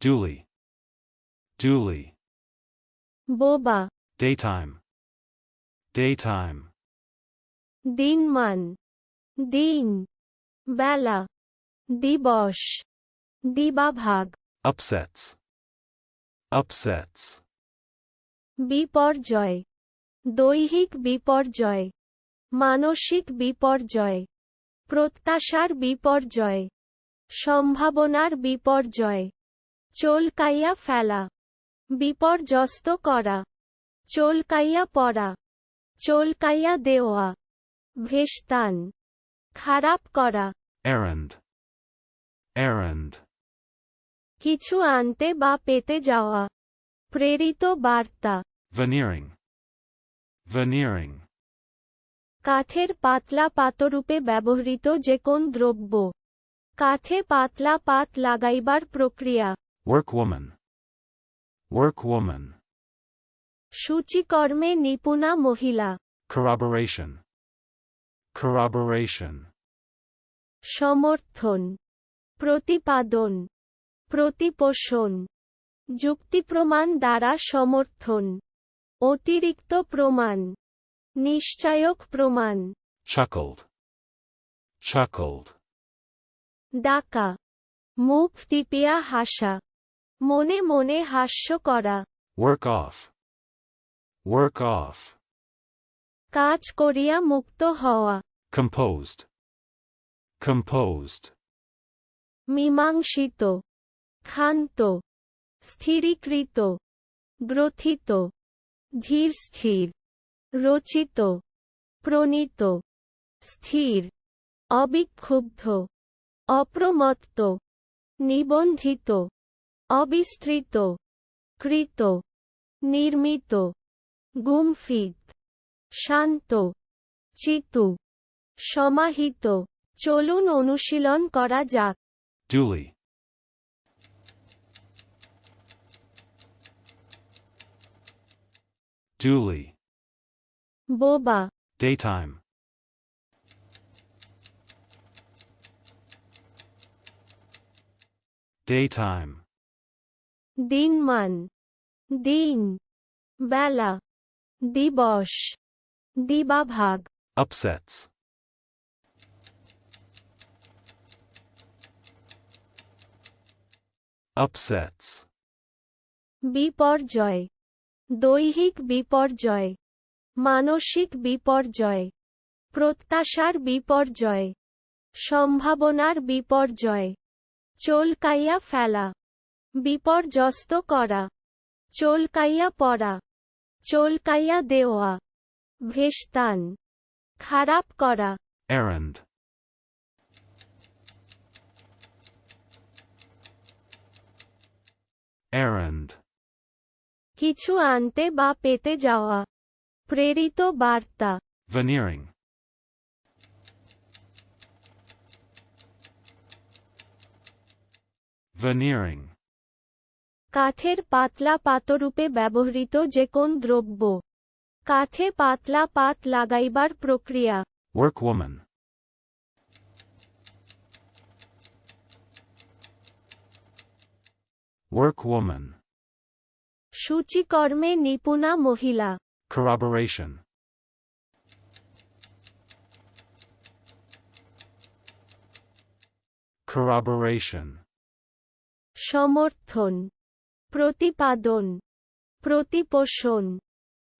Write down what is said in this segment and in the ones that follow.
duly, duly, বোবা daytime, daytime, দিনমান দিন বেলা দিবস দিবাভাগ upsets, upsets, বিপর্যয় দৈহিক বিপর্যয় মানসিক বিপর্যয় প্রত্যাশার বিপর্যয় সম্ভাবনার বিপর্যয় চলকাইয়া ফেলা। বিপর্যস্ত করা। চলকাইয়া পড়া। চলকাইয়া দেওয়া। ভেস্তান। খারাপ করা। Errand, errand, কিছু আনতে বা পেতে যাওয়া। প্রেরিত বার্তা। Veneering, veneering, কাঠের পাতলা পাতরূপে ব্যবহৃত যে কোন দ্রব্য। কাঠে পাতলা পাত লাগাইবার প্রক্রিয়া। Workwoman, workwoman, সূচিকর্মে নিপুণা মহিলা। Corroboration, corroboration, সমর্থন। প্রতিপাদন। প্রতিপোষণ। যুক্তিপ্রমাণ দ্বারা সমর্থন। অতিরিক্ত প্রমাণ। নিশ্চায়ক প্রমাণ। Chuckled, chuckled, ডাকা। মুখ টিপিয়া হাসা। মনে মনে হাস্য করা। Work off, work off, কাজ করিয়া মুক্ত হওয়া। Composed, composed, মীমাংসিত। ক্ষান্ত। স্থিরীকৃত। গ্রথিত। ধীর স্থির। রচিত। প্রণীত। স্থির। অবিক্ষুব্ধ। অপ্রমত্ত। নিবন্ধিত। অবিস্তৃত কৃত নির্মিত গুমফিত শান্ত চিতু সমাহিত। চলুন অনুশীলন করা যাক। Duly, duly, বোবা। Daytime, daytime, দিনমান দিন বেলা দিবস দিবাভাগ। Upsets, upsets, বিপর্যয় দৈহিক বিপর্যয় মানসিক বিপর্যয় প্রত্যাশার বিপর্যয় সম্ভাবনার বিপর্যয় চলকাইয়া ফেলা। বিপর্যস্ত করা। চলকাইয়া পড়া। চলকাইয়া দেওয়া। ভেস্তান। খারাপ করা। Errand, errand, কিছু আনতে বা পেতে যাওয়া। প্রেরিত বার্তা। Veneering, veneering, কাঠের পাতলা পাতরূপে ব্যবহৃত যে কোন দ্রব্য। কাঠে পাতলা পাত লাগাইবার প্রক্রিয়া। Workwoman, workwoman, সূচিকর্মে নিপুণা মহিলা। Corroboration, corroboration, সমর্থন। প্রতিপাদন প্রতিপোষণ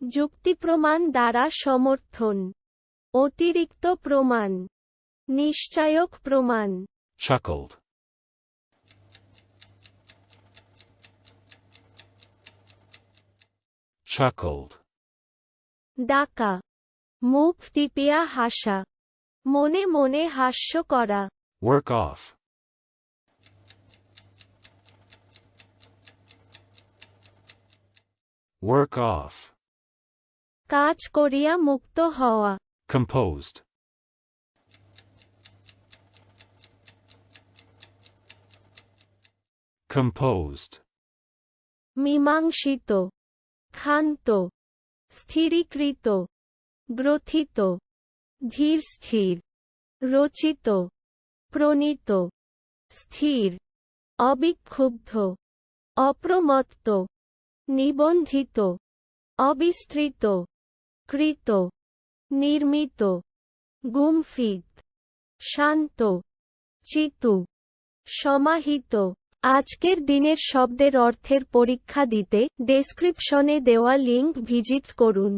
যুক্তিপ্রমাণ দ্বারা সমর্থন অতিরিক্ত প্রমাণ নিশ্চায়ক প্রমাণ। Chuckled, chuckled, ডাকা মুখ টিপিয়া হাসা মনে মনে হাস্য করা। Work off, work off, কাজ করিয়া মুক্ত হওয়া। Composed, composed, মীমাংসিত। ক্ষান্ত। স্থিরীকৃত। গ্রথিত। ধীর স্থির। রচিত। প্রণীত। স্থির। অবিক্ষুব্ধ। অপ্রমত্ত। নিবন্ধিত, অবিস্তৃত, কৃত, নির্মিত, গুমফিত, শান্ত, চিতু, সমাহিত। আজকের দিনের শব্দের অর্থের পরীক্ষা দিতে ডেসক্রিপশনে দেওয়া লিঙ্ক ভিজিট করুন।